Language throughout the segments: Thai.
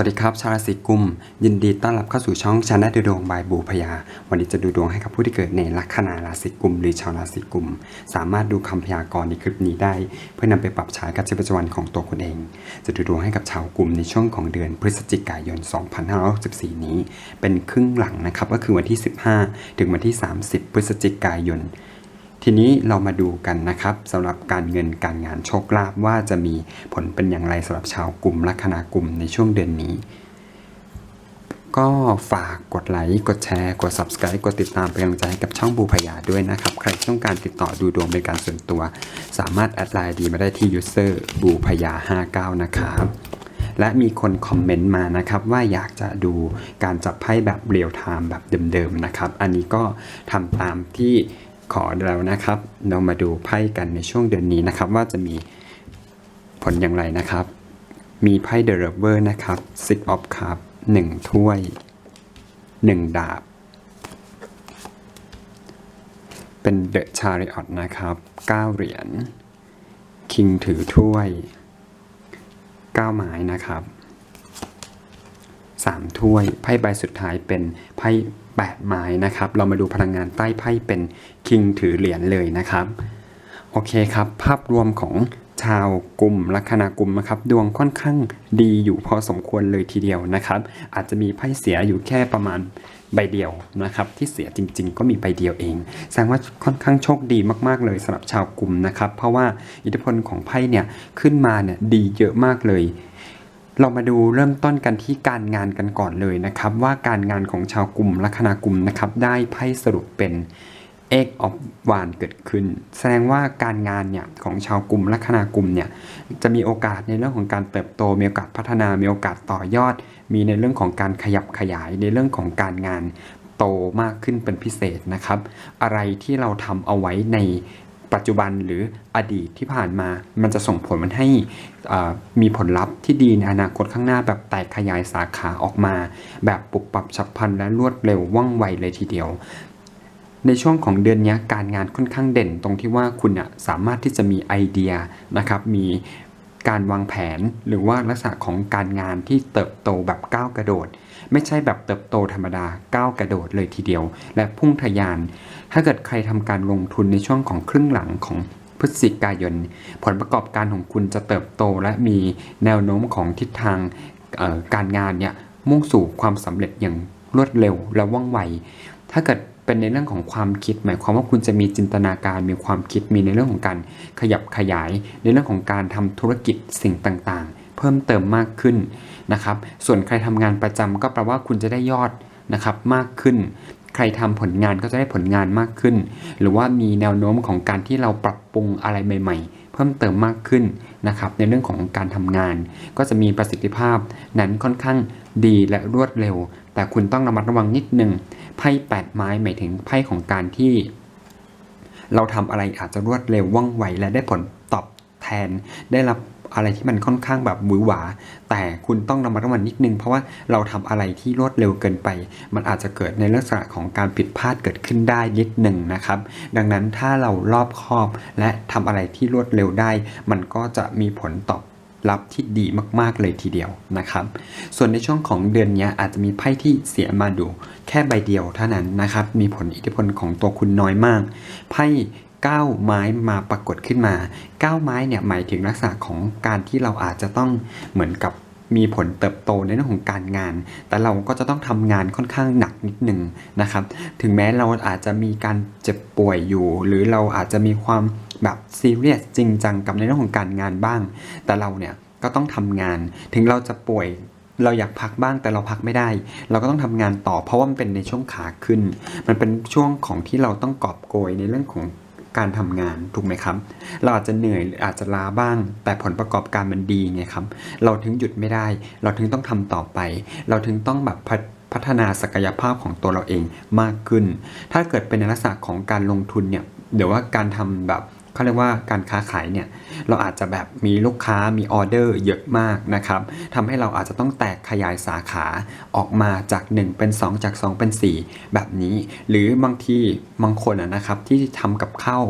วัสดีครับ ชาวราศีกุม ยินดีต้อนรับเข้าสู่ช่องชาแนลดูดวงบายบูพยา วันนี้จะดูดวงให้กับผู้ที่เกิดในลัคนาราศีกุม หรือชาวราศีกุม สามารถดูคำพยากรณ์ในคลิปนี้ได้ เพื่อนำไปปรับใช้กับชีวิตประจำวันของตัวคุณเอง จะดูดวงให้กับชาวกุมในช่วงของเดือนพฤศจิกายน 2564 นี้ เป็นครึ่งหลังนะครับก็คือวันที่ 15 ถึงวันที่ 30 พฤศจิกายน ทีนี้เรามาดูกันนะครับสำหรับการเงินการงานโชคลาภว่าจะมีผลเป็นอย่างไรสำหรับชาวกลุ่มลัคนากลุ่มในช่วงเดือนนี้ ก็ฝากกดไลค์กดแชร์ กด subscribe กดติดตามเป็นกำลังใจให้กับช่องบูพยาด้วยนะครับ ใครที่ต้องการติดต่อดูดวงเป็นการส่วนตัว สามารถแอดไลน์ดีมาได้ที่ user บูพยา59 นะครับและมีคนคอมเมนต์มานะครับว่าอยากจะดูการจับไพ่แบบเรียลไทม์แบบเดิมๆนะครับ อันนี้ก็ทำตามที่ ขอแล้วนะครับ เรามาดูไพ่กันในช่วงเดือนนี้นะครับ ว่าจะมีผลอย่างไรนะครับ มีไพ่ The Lover นะครับ Six of Cups หนึ่งถ้วยหนึ่งดาบ เป็น The Chariot นะครับเก้าเหรียญ King ถือถ้วยเก้าไม้นะครับสามถ้วยไพ่ใบสุดท้ายเป็นไพ่ แปดไม้นะครับ เรามาดูพลังงานใต้ไพ่เป็นคิงถือเหรียญเลยนะครับ โอเคครับ ภาพรวมของชาวกลุ่มลัคนากลุ่มนะครับ ดวงค่อนข้างดีอยู่พอสมควรเลยทีเดียวนะครับ อาจจะมีไพ่เสียอยู่แค่ประมาณใบเดียวนะครับ ที่เสียจริง ๆ ก็มีใบเดียวเอง แสดงว่าค่อนข้างโชคดีมากๆเลยสำหรับชาวกลุ่มนะครับ เพราะว่าอิทธิพลของไพ่เนี่ยขึ้นมาเนี่ยดีเยอะมากเลย เรามาดูเริ่มต้นกันที่การงานกันก่อนเลยนะครับ ว่าการงานของชาวกลุ่มลัคนากลุ่มนะครับได้ไพ่สรุปเป็นเอกออฟวานเกิดขึ้น แสดงว่าการงานเนี่ยของชาวกลุ่มลัคนากลุ่มเนี่ยจะมีโอกาสในเรื่องของการเติบโตมีโอกาสพัฒนามีโอกาสต่อยอด มีในเรื่องของการขยับขยายในเรื่องของการงานโตมากขึ้นเป็นพิเศษนะครับ อะไรที่เราทำเอาไว้ในปัจจุบันหรืออดีตที่ผ่านมา มันจะส่งผลมันให้ มีผลลัพธ์ที่ดีในอนาคตข้างหน้าแบบแตกขยายสาขาออกมา แบบปุบปับฉับพลันและรวดเร็วว่องไวเลยทีเดียว ในช่วงของเดือนนี้การงานค่อนข้างเด่นตรงที่ว่าคุณอะสามารถที่จะมีไอเดียนะครับมีการวางแผนหรือว่าลักษณะของการงานที่เติบโตแบบก้าวกระโดด ไม่ใช่แบบเติบโตธรรมดาก้าวกระโดดเลยทีเดียว และพุ่งทะยาน ถ้าเกิดใครทำการลงทุนในช่วงของครึ่งหลังของ พฤศจิกายน ผลประกอบการของคุณจะเติบโตและมีแนวโน้มของทิศทางการงานเนี่ยมุ่งสู่ความสำเร็จอย่างรวดเร็วและว่องไว ถ้าเกิดเป็นในเรื่องของความคิด หมายความว่าคุณจะมีจินตนาการมีความคิดมีในเรื่องของการขยับขยาย ในเรื่องของการทำธุรกิจสิ่งต่างๆ เพิ่มเติมมากขึ้นนะครับ ส่วนใครทำงานประจำก็แปลว่าคุณจะได้ยอดนะครับมากขึ้น รทำผลงานก็จะได้ผลงานมากขึ้น หรือว่ามีแนวโน้มของการที่เราปรับปรุงอะไรใหม่ ๆ เพิ่มเติมมากขึ้นนะครับในเรื่องของการทำงาน ก็จะมีประสิทธิภาพนั้นค่อนข้างดีและรวดเร็ว แต่คุณต้องระมัดระวังนิดนึงไพ่แปดไม้หมายถึงไพ่ของการที่ เราทำอะไรอาจจะรวดเร็วว่องไวและได้ผลตอบแทนได้รับ อะไรที่มันค่อนข้างแบบหวือหวา แต่คุณต้องระมัดระวังนิดนึง เพราะว่าเราทำอะไรที่รวดเร็วเกินไป มันอาจจะเกิดในลักษณะของการผิดพลาดเกิดขึ้นได้นิดหนึ่งนะครับ ดังนั้นถ้าเรารอบคอบและทำอะไรที่รวดเร็วได้ มันก็จะมีผลตอบรับที่ดีมาก ๆ เลยทีเดียวนะครับ ส่วนในช่วงของเดือนนี้อาจจะมีไพ่ที่เสียมาดู แค่ใบเดียวเท่านั้นนะครับ มีผลอิทธิพลของตัวคุณน้อยมาก ไพ่ ก้าไม้มาปรากฏขึ้นมาก้าไม้เนี่ยหมายถึงลักษณะของการที่เราอาจจะต้องเหมือนกับมีผลเติบโตในเรื่องของการงาน แต่เราก็จะต้องทำงานค่อนข้างหนักนิดหนึ่งนะครับ ถึงแม้เราอาจจะมีการเจ็บป่วยอยู่ หรือเราอาจจะมีความแบบซีเรียสจริงจังกับในเรื่องของการงานบ้าง แต่เราเนี่ยก็ต้องทำงาน ถึงเราจะป่วยเราอยากพักบ้างแต่เราพักไม่ได้ เราก็ต้องทำงานต่อเพราะว่ามันเป็นในช่วงขาขึ้น มันเป็นช่วงของที่เราต้องกอบโกยในเรื่องของ การทำงานถูกไหมครับ เราอาจจะเหนื่อยอาจจะล้าบ้าง แต่ผลประกอบการมันดีไงครับ เราถึงหยุดไม่ได้ เราถึงต้องทำต่อไป เราถึงต้องแบบพัฒพัฒนาศักยภาพของตัวเราเองมากขึ้น ถ้าเกิดเป็นในลักษณะของการลงทุนเนี่ยเดี๋ยวว่าการทำแบบ เขาเรียกว่าการค้าขายเนี่ยเราอาจจะแบบมีลูกค้ามีออเดอร์เยอะมากนะครับทำให้เราอาจจะต้องแตกขยายสาขาออกมาจาก 1 เป็น 2 จาก 2 เป็น 4 แบบนี้ หรือบางทีบางคนนะครับที่ทำกับข้าว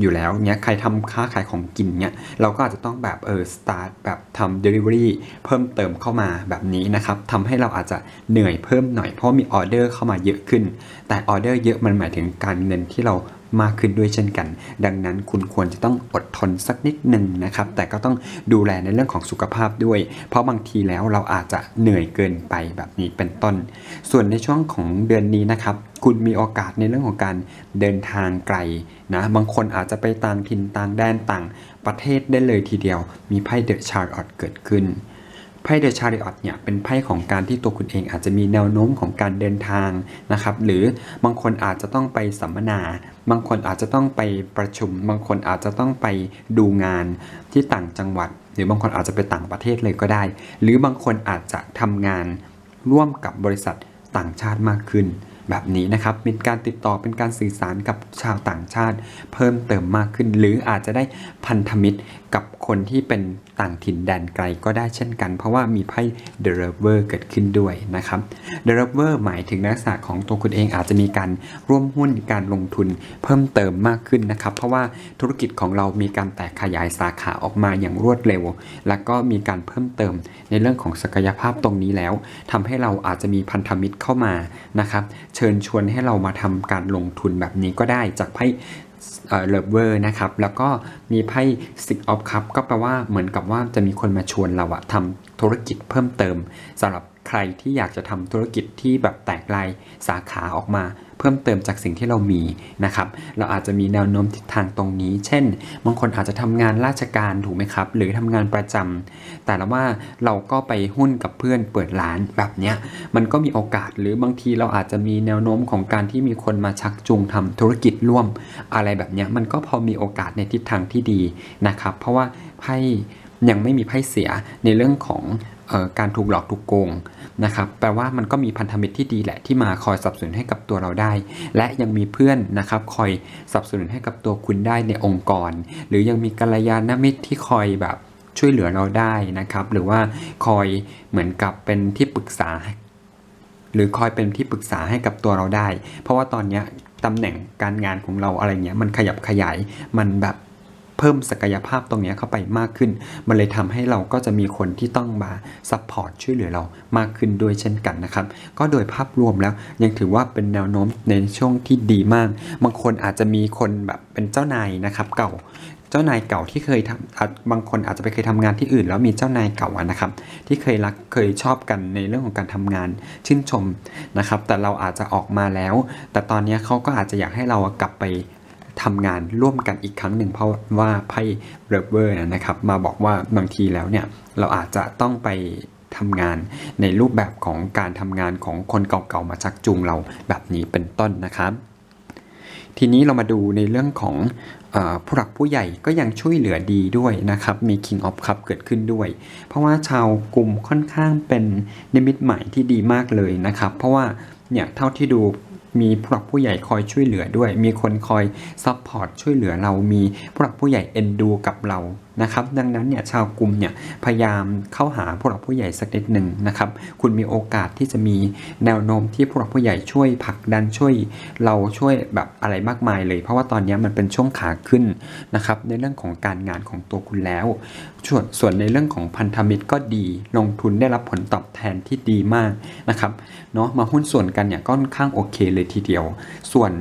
อยู่แล้วเนี้ยใครทำค้าขายของกินเนี้ยเราก็อาจจะต้องแบบเออสตาร์ทแบบทำ Delivery เพิ่มเติมเข้ามาแบบนี้นะครับทำให้เราอาจจะเหนื่อยเพิ่มหน่อยเพราะมีออเดอร์เข้ามาเยอะขึ้น แต่ออเดอร์เยอะมันหมายถึงการเงินที่เรา มากขึ้นด้วยเช่นกัน ดังนั้นคุณควรจะต้องอดทนสักนิดหนึ่งนะครับ แต่ก็ต้องดูแลในเรื่องของสุขภาพด้วย เพราะบางทีแล้วเราอาจจะเหนื่อยเกินไปแบบนี้เป็นต้น ส่วนในช่วงของเดือนนี้นะครับคุณมีโอกาสในเรื่องของการเดินทางไกลนะบางคนอาจจะไปต่างถิ่นต่างแดนต่างประเทศได้เลยทีเดียว มีไพ่เดอะชาร์ออตเกิดขึ้น พ่เดชาริออตเนี่ยเป็นไพ่ของการที่ตัวคุณเองอาจจะมีแนวโน้มของการเดินทางนะครับ หรือบางคนอาจจะต้องไปสัมมนา บางคนอาจจะต้องไปประชุม บางคนอาจจะต้องไปดูงานที่ต่างจังหวัด หรือบางคนอาจจะไปต่างประเทศเลยก็ได้ หรือบางคนอาจจะทำงานร่วมกับบริษัทต่างชาติมากขึ้น แบบนี้นะครับ เป็นการติดต่อเป็นการสื่อสารกับชาวต่างชาติ เพิ่มเติมมากขึ้น หรืออาจจะได้พันธมิตรกับคนที่เป็น ต่างถิ่นแดนไกลก็ได้เช่นกัน เพราะว่ามีไพ่ The Lover เกิดขึ้นด้วยนะครับ The Lover หมายถึงลักษณะของตัวคุณเองอาจจะมีการร่วมหุ้นการลงทุนเพิ่มเติมมากขึ้นนะครับ เพราะว่าธุรกิจของเรามีการแตกขยายสาขาออกมาอย่างรวดเร็ว แล้วก็มีการเพิ่มเติมในเรื่องของศักยภาพตรงนี้แล้วทำให้เราอาจจะมีพันธมิตรเข้ามานะครับ เชิญชวนให้เรามาทำการลงทุนแบบนี้ก็ได้จากไพ่ เลิฟเวอร์นะครับ แล้วก็มีไพ่ Six of Cup ก็แปลว่าเหมือนกับว่าจะมีคนมาชวนเราอะทำธุรกิจเพิ่มเติมสำหรับใครที่อยากจะทำธุรกิจที่แบบแตกลายสาขาออกมา เพิ่มเติมจากสิ่งที่เรามีนะครับเราอาจจะมีแนวโน้มทิศทางตรงนี้ เช่น บางคนอาจจะทำงานราชการถูกไหมครับ หรือทำงานประจำแต่ละว่าเราก็ไปหุ้นกับเพื่อนเปิดร้านแบบเนี้ยมันก็มีโอกาสหรือบางทีเราอาจจะมีแนวโน้มของการที่มีคนมาชักจูงทำธุรกิจร่วมอะไรแบบเนี้ยมันก็พอมีโอกาสในทิศทางที่ดีนะครับ เพราะว่าไพ่ ยังไม่มีไพ่เสียในเรื่องของออการถูกหลอกถูกโกงนะครับแปลว่ามันก็มีพันธมิตรที่ดีแหละที่มาคอยสนับสนุนให้กับตัวเราได้ และยังมีเพื่อนนะครับคอยสนับสนุนให้กับตัวคุณได้ในองค์กร หรือยังมีกัลยาณมิตรที่คอยแบบช่วยเหลือเราได้นะครับ หรือว่าคอยเหมือนกับเป็นที่ปรึกษา หรือคอยเป็นที่ปรึกษาให้กับตัวเราได้ เพราะว่าตอนนี้ตำแหน่งการงานของเราอะไรเงี้ยมันขยับขยายมันแบบ เพิ่มศักยภาพตรงนี้เข้าไปมากขึ้น มันเลยทำให้เราก็จะมีคนที่ต้องมาซัพพอร์ตช่วยเหลือเรามากขึ้นด้วยเช่นกันนะครับ ก็โดยภาพรวมแล้วยังถือว่าเป็นแนวโน้มในช่วงที่ดีมาก บางคนอาจจะมีคนแบบเป็นเจ้านายนะครับเก่าเจ้านายเก่าที่เคยทำบางคนอาจจะไปเคยทำงานที่อื่น แล้วมีเจ้านายเก่าอะนะครับ ที่เคยรักเคยชอบกันในเรื่องของการทำงานชื่นชมนะครับ แต่เราอาจจะออกมาแล้ว แต่ตอนนี้เขาก็อาจจะอยากให้เรากลับไป ทำงานร่วมกันอีกครั้งหนึ่งเพราะว่าไพ่เรเวอร์นะครับ มาบอกว่าบางทีแล้วเนี่ยเราอาจจะต้องไปทำงานในรูปแบบของการทำงานของคนเก่าๆมาชักจูงเราแบบนี้เป็นต้นนะครับ ทีนี้เรามาดูในเรื่องของอผู้หลักผู้ใหญ่ก็ยังช่วยเหลือดีด้วยนะครับ มี King of Cup เกิดขึ้นด้วย เพราะว่าชาวกลุ่มค่อนข้างเป็นนิมิตหมายที่ดีมากเลยนะครับ เพราะว่าเนี่ยเท่าที่ดู มีผู้หลักผู้ใหญ่คอยช่วยเหลือด้วย มีคนคอยซัพพอร์ตช่วยเหลือเรามีผู้หลักผู้ใหญ่เอ็นดูกับเรา นะครับ ดังนั้นเนี่ยชาวกลุ่มเนี่ยพยายามเข้าหาผู้หลักผู้ใหญ่สักนิดหนึ่งนะครับ คุณมีโอกาสที่จะมีแนวโน้มที่ผู้หลักผู้ใหญ่ช่วยผลักดันช่วยเราช่วยแบบอะไรมากมายเลย เพราะว่าตอนนี้มันเป็นช่วงขาขึ้นนะครับในเรื่องของการงานของตัวคุณแล้วส่วนส่วนในเรื่องของพันธมิตรก็ดีลงทุนได้รับผลตอบแทนที่ดีมากนะครับเนาะมาหุ้นส่วนกันเนี่ยก็ค่อนข้างโอเคเลยทีเดียว ส่วน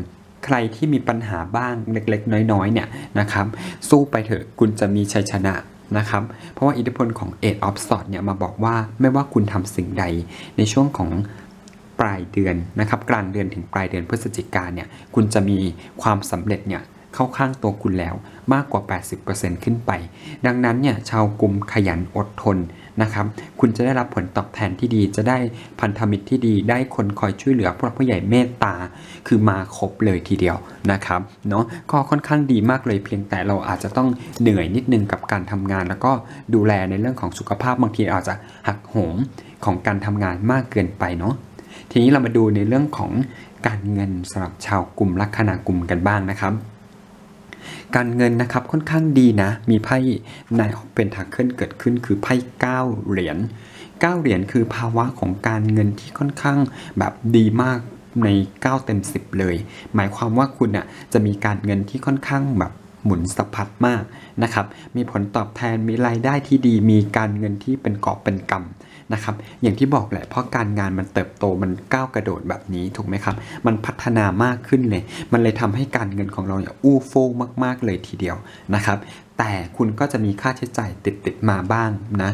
ใครที่มีปัญหาบ้างเล็กๆ น้อยๆเนี่ยนะครับสู้ไปเถอะคุณจะมีชัยชนะนะครับ เพราะว่าอิทธิพลของ Eight of Swords เนี่ยมาบอกว่าไม่ว่าคุณทำสิ่งใดในช่วงของปลายเดือนนะครับกลางเดือนถึงปลายเดือนพฤศจิกาเนี่ยคุณจะมีความสำเร็จเนี่ยเข้าข้างตัวคุณแล้วมากกว่า 80%ขึ้นไป ดังนั้นเนี่ยชาวกลุ่มขยันอดทน นะครับ คุณจะได้รับผลตอบแทนที่ดี จะได้พันธมิตรที่ดี ได้คนคอยช่วยเหลือผู้หลักผู้ใหญ่เมตตา คือมาครบเลยทีเดียวนะครับ เนาะก็ค่อนข้างดีมากเลยเพียงแต่เราอาจจะต้องเหนื่อยนิดนึงกับการทำงาน แล้วก็ดูแลในเรื่องของสุขภาพบางทีอาจจะหักโหมของการทำงานมากเกินไปเนาะ ทีนี้เรามาดูในเรื่องของการเงินสำหรับชาวกลุ่มลัคนากลุ่มกันบ้างนะครับ การเงินนะครับค่อนข้างดีนะ มีไพ่นายเป็นทาเคิลเกิดขึ้นคือไพ่9เหรียญ9เหรียญคือภาวะของการเงินที่ค่อนข้างแบบดีมากใน 9 เต็ม 10 เลย หมายความว่าคุณอะจะมีการเงินที่ค่อนข้างแบบ หมุนสะพัดมากนะครับ มีผลตอบแทนมีรายได้ที่ดี มีการเงินที่เป็นกอบเป็นกำนะครับ อย่างที่บอกแหละเพราะการงานมันเติบโตมันก้าวกระโดดแบบนี้ถูกไหมครับ มันพัฒนามากขึ้นเลย มันเลยทำให้การเงินของเราเนี่ยอู้ฟู่มาก ๆ เลยทีเดียวนะครับแต่คุณก็จะมีค่าใช้จ่ายติดติดๆมาบ้างนะ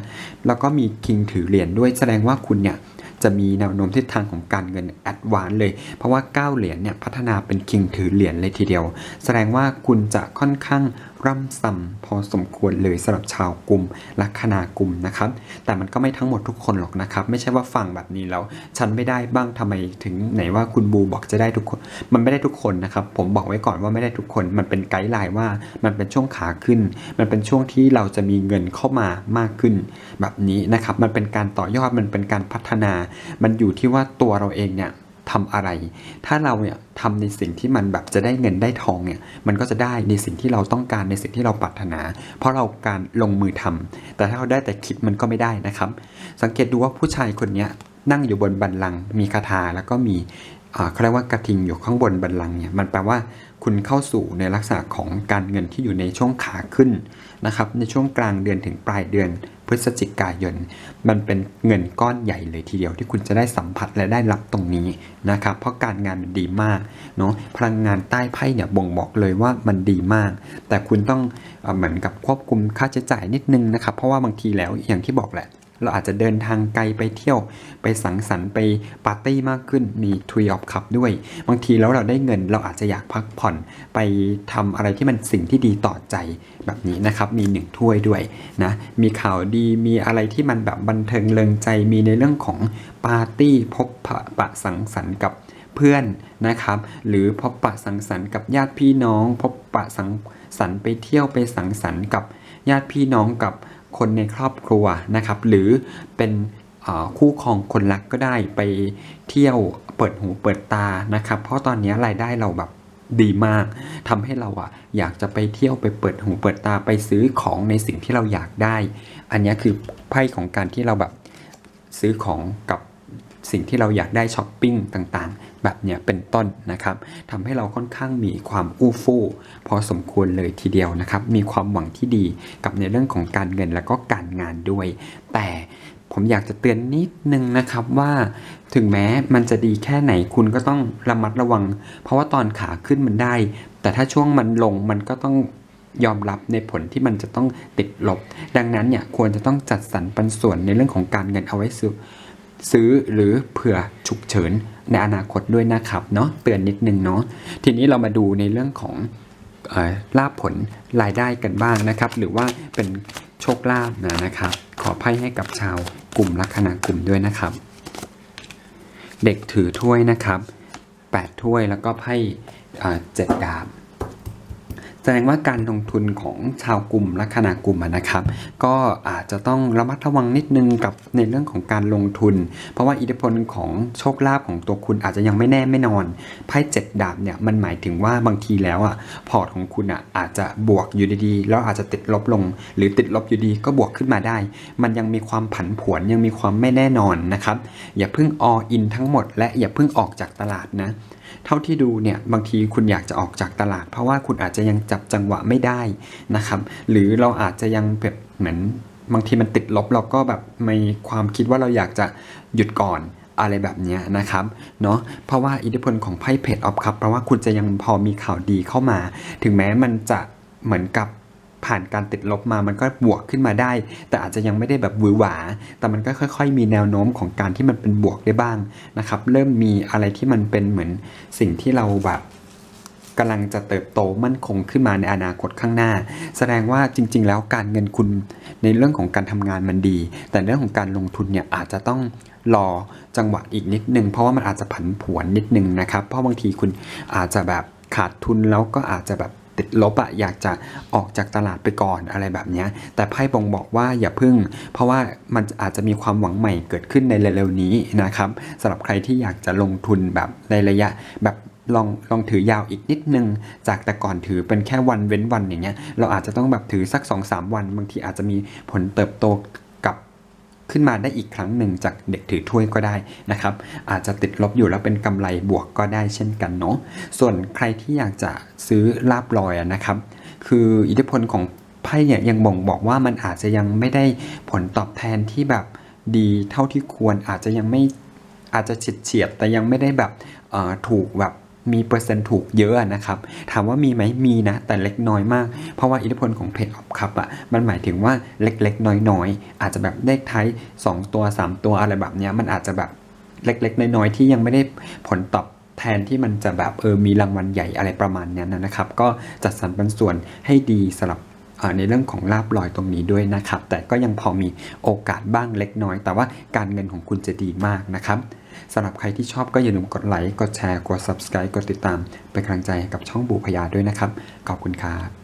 แล้วก็มีคิงถือเหรียญด้วยแสดงว่าคุณเนี่ย จะมีแนวโน้มทิศทางของการเงินแอดวานเลย เพราะว่า 9 เหรียญเนี่ยพัฒนาเป็นคิงถือเหรียญเลยทีเดียว แสดงว่าคุณจะค่อนข้าง ร่ำซ้ำพอสมควรเลยสำหรับชาวกลุ่มลัคนากลุ่มนะครับ แต่มันก็ไม่ทั้งหมดทุกคนหรอกนะครับ ไม่ใช่ว่าฟังแบบนี้แล้วฉันไม่ได้บ้างทำไมถึงไหนว่าคุณบูบอกจะได้ทุกคน มันไม่ได้ทุกคนนะครับ ผมบอกไว้ก่อนว่าไม่ได้ทุกคน มันเป็นไกด์ไลน์ว่ามันเป็นช่วงขาขึ้น มันเป็นช่วงที่เราจะมีเงินเข้ามามากขึ้น แบบนี้นะครับ มันเป็นการต่อยอดมันเป็นการพัฒนา มันอยู่ที่ว่าตัวเราเองเนี่ย ทำอะไร ถ้าเราเนี่ยทำในสิ่งที่มันแบบจะได้เงินได้ทองเนี่ย มันก็จะได้ในสิ่งที่เราต้องการในสิ่งที่เราปรารถนา เพราะเราการลงมือทำแต่ถ้าเราได้แต่คิดมันก็ไม่ได้นะครับ สังเกตดูว่าผู้ชายคนนี้นั่งอยู่บนบันลัง มีคาถาแล้วก็มีเขาเรียกว่ากระทิงอยู่ข้างบนบันลังเนี่ย มันแปลว่าคุณเข้าสู่ในลักษณะของการเงินที่อยู่ในช่วงขาขึ้น นะครับในช่วงกลางเดือนถึงปลายเดือนพฤศจิกายน มันเป็นเงินก้อนใหญ่เลยทีเดียวที่คุณจะได้สัมผัสและได้รับตรงนี้นะครับเพราะการงานมันดีมากเนาะพลังงานใต้ไพ่เนี่ยบ่งบอกเลยว่ามันดีมาก แต่คุณต้องเอเหมือนกับควบคุมค่าใช้จ่ายนิดนึงนะครับเพราะว่าบางทีแล้วอย่างที่บอกแหละ เราอาจจะเดินทางไกลไปเที่ยว ไปสังสรรค์ไปปาร์ตี้มากขึ้นมีทรีออฟคัพด้วย บางทีแล้วเราได้เงินเราอาจจะอยากพักผ่อนไปทำอะไรที่มันสิ่งที่ดีต่อใจแบบนี้นะครับ มีหนึ่งถ้วยด้วยนะมีข่าวดีมีอะไรที่มันแบบบันเทิงเริงใจมีในเรื่องของปาร์ตี้พบปะปะสังสรรค์กับเพื่อนนะครับ หรือพบปะสังสรรค์กับญาติพี่น้อง พบปะสังสรรค์ไปเที่ยวไปสังสรรค์กับญาติพี่น้องกับ คนในครอบครัวนะครับ หรือเป็นคู่ครองคนรักก็ได้ไปเที่ยวเปิดหูเปิดตานะครับ เพราะตอนนี้รายได้เราแบบดีมากทำให้เราอะอยากจะไปเที่ยวไปเปิดหูเปิดตาไปซื้อของในสิ่งที่เราอยากได้ อันนี้คือไพ่ของการที่เราแบบซื้อของกับ สิ่งที่เราอยากได้ช้อปปิ้งต่างๆ แบบเนี้ยเป็นต้นนะครับทำให้เราค่อนข้างมีความอู้ฟู่พอสมควรเลยทีเดียวนะครับ มีความหวังที่ดีกับในเรื่องของการเงินและก็การงานด้วย แต่ผมอยากจะเตือนนิดนึงนะครับว่าถึงแม้มันจะดีแค่ไหนคุณก็ต้องระมัดระวัง เพราะว่าตอนขาขึ้นมันได้ แต่ถ้าช่วงมันลงมันก็ต้องยอมรับในผลที่มันจะต้องติดลบ ดังนั้นเนี่ยควรจะต้องจัดสรรปันส่วนในเรื่องของการเงินเอาไว้ซื้อ ซื้อหรือเผื่อฉุกเฉินในอนาคตด้วยนะครับเนาะเตือนนิดนึงเนาะทีนี้เรามาดูในเรื่องของลาบผลรายได้กันบ้างนะครับ หรือว่าเป็นโชคลาภนะนะครับ ขอไพ่ให้กับชาวกลุ่มลัคนากลุ่มด้วยนะครับ เด็กถือถ้วยนะครับ8ถ้วยแล้วก็ไพ่เจ็ดดาบ แสดงว่าการลงทุนของชาวกลุ่มลัคนากลุ่มนะครับ ก็อาจจะต้องระมัดระวังนิดนึงกับในเรื่องของการลงทุน เพราะว่าอิทธิพลของโชคลาภของตัวคุณอาจจะยังไม่แน่ไม่นอนไพ่เจ็ดดาบเนี่ยมันหมายถึงว่าบางทีแล้วอะพอร์ตของคุณอะอาจจะบวกอยู่ดีๆแล้วอาจจะติดลบลง หรือติดลบอยู่ดีก็บวกขึ้นมาได้ มันยังมีความผันผวนยังมีความไม่แน่นอนนะครับอย่าเพิ่ง all in ทั้งหมด และอย่าเพิ่งออกจากตลาดนะ เท่าที่ดูเนี่ยบางทีคุณอยากจะออกจากตลาด เพราะว่าคุณอาจจะยังจับจังหวะไม่ได้นะครับ หรือเราอาจจะยังแบบเหมือนบางทีมันติดลบเราก็แบบมีความคิดว่าเราอยากจะหยุดก่อนอะไรแบบนี้นะครับเนาะเพราะว่าอิทธิพลของไพ่เพจออฟครับเพราะว่าคุณจะยังพอมีข่าวดีเข้ามา ถึงแม้มันจะเหมือนกับ ผ่านการติดลบมามันก็บวกขึ้นมาได้ แต่อาจจะยังไม่ได้แบบหวือหวา แต่มันก็ค่อย ๆ มีแนวโน้มของการที่มันเป็นบวกได้บ้างนะครับ เริ่มมีอะไรที่มันเป็นเหมือนสิ่งที่เราแบบกำลังจะเติบโตมั่นคงขึ้นมาในอนาคตข้างหน้า แสดงว่าจริง ๆ แล้วการเงินคุณในเรื่องของการทำงานมันดี แต่เรื่องของการลงทุนเนี่ยอาจจะต้องรอจังหวะอีกนิดนึง เพราะว่ามันอาจจะผันผวนนิดนึงนะครับ เพราะบางทีคุณอาจจะแบบขาดทุนแล้วก็อาจจะแบบ ติดลบอะอยากจะออกจากตลาดไปก่อนอะไรแบบนี้แต่ไพ่บ่งบอกว่าอย่าพึ่ง เพราะว่ามันอาจจะมีความหวังใหม่เกิดขึ้นในเร็วๆนี้นะครับสำหรับใครที่อยากจะลงทุนแบบในระยะแบบลองลองถือยาวอีกนิดนึง จากแต่ก่อนถือเป็นแค่วันเว้นวันอย่างเงี้ยเราอาจจะต้องแบบถือสัก 2-3 วัน บางทีอาจจะมีผลเติบโต ขึ้นมาได้อีกครั้งหนึ่งจากเด็กถือถ้วยก็ได้นะครับ อาจจะติดลบอยู่แล้วเป็นกำไรบวกก็ได้เช่นกันเนาะส่วนใครที่อยากจะซื้อลาบลอยนะครับ คืออิทธิพลของไพ่เนี่ยยังบ่งบอกว่ามันอาจจะยังไม่ได้ผลตอบแทนที่แบบดีเท่าที่ควรอาจจะยังไม่อาจจะเฉียดเฉียดแต่ยังไม่ได้แบบถูกแบบ มีเปอร์เซ็นต์ถูกเยอะนะครับ ถามว่ามีไหมมีนะ แต่เล็กน้อยมาก เพราะว่าอิทธิพลของเพจออฟคัพอะมันหมายถึงว่าเล็กๆ น้อยๆ อาจจะแบบเลขท้าย2 ตัว 3 ตัวอะไรแบบเนี้ยมันอาจจะแบบเล็กๆ น้อยๆ ที่ยังไม่ได้ผลตอบแทนที่มันจะแบบเออมีรางวัลใหญ่อะไรประมาณเนี้ยนะครับ ก็จัดสรรปันส่วนให้ดีสำหรับในเรื่องของลาบลอยตรงนี้ด้วยนะครับ แต่ก็ยังพอมีโอกาสบ้างเล็กน้อย แต่ว่าการเงินของคุณจะดีมากนะครับ สำหรับใครที่ชอบก็อย่าลืมกดไลค์ กดแชร์ กด subscribe กดติดตาม เป็นกำลังใจให้กับช่องบูพยาด้วยนะครับ ขอบคุณครับ